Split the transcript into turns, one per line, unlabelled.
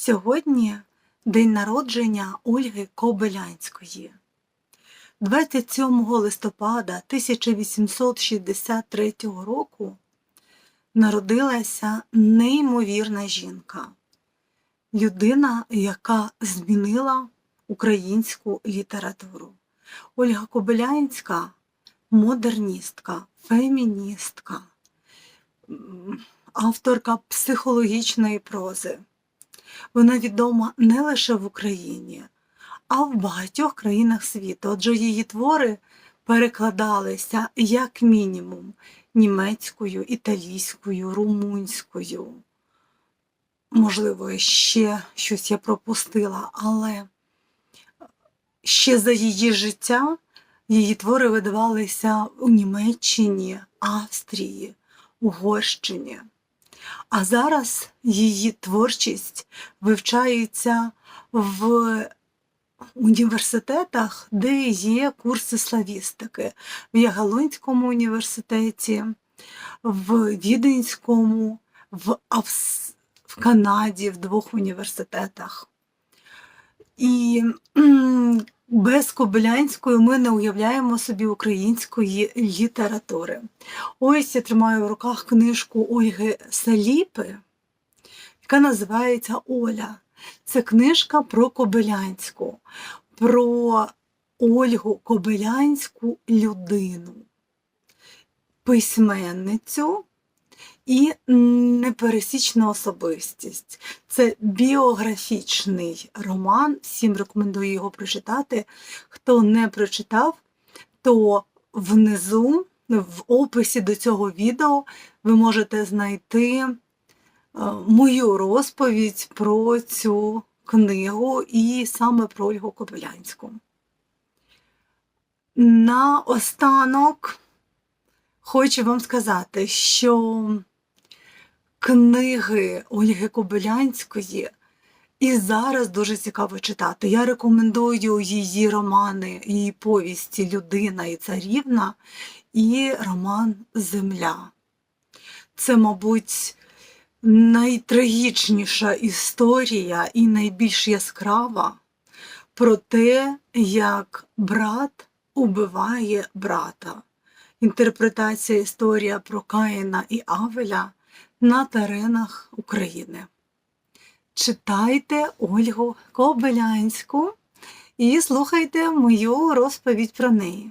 Сьогодні день народження Ольги Кобилянської. 27 листопада 1863 року народилася неймовірна жінка, людина, яка змінила українську літературу. Ольга Кобилянська модерністка, феміністка, авторка психологічної прози. Вона відома не лише в Україні, а в багатьох країнах світу. Отже, її твори перекладалися як мінімум німецькою, італійською, румунською. Можливо, ще щось я пропустила, але ще за її життя її твори видавалися у Німеччині, Австрії, Угорщині. А зараз її творчість вивчається в університетах, де є курси славістики, в Ягалунському університеті, в Віденському, в, Авс... в Канаді, в двох університетах. І без Кобилянської ми не уявляємо собі української літератури. Ось я тримаю в руках книжку Ольги Саліпи, яка називається Оля. Це книжка про Кобилянську, про Ольгу Кобилянську людину, письменницю і непересічну особистість. Це біографічний роман. Всім рекомендую його прочитати. Хто не прочитав, то внизу, в описі до цього відео, ви можете знайти е, мою розповідь про цю книгу і саме про Ольгу Кобилянську. На останок хочу вам сказати, що книги Ольги Кобилянської і зараз дуже цікаво читати. Я рекомендую її романи, її повісті Людина і царівна і роман Земля. Це, мабуть, найтрагічніша історія і найбільш яскрава про те, як брат убиває брата. Інтерпретація історія про Каїна і Авеля на теренах України. Читайте Ольгу Кобилянську і слухайте мою розповідь про неї.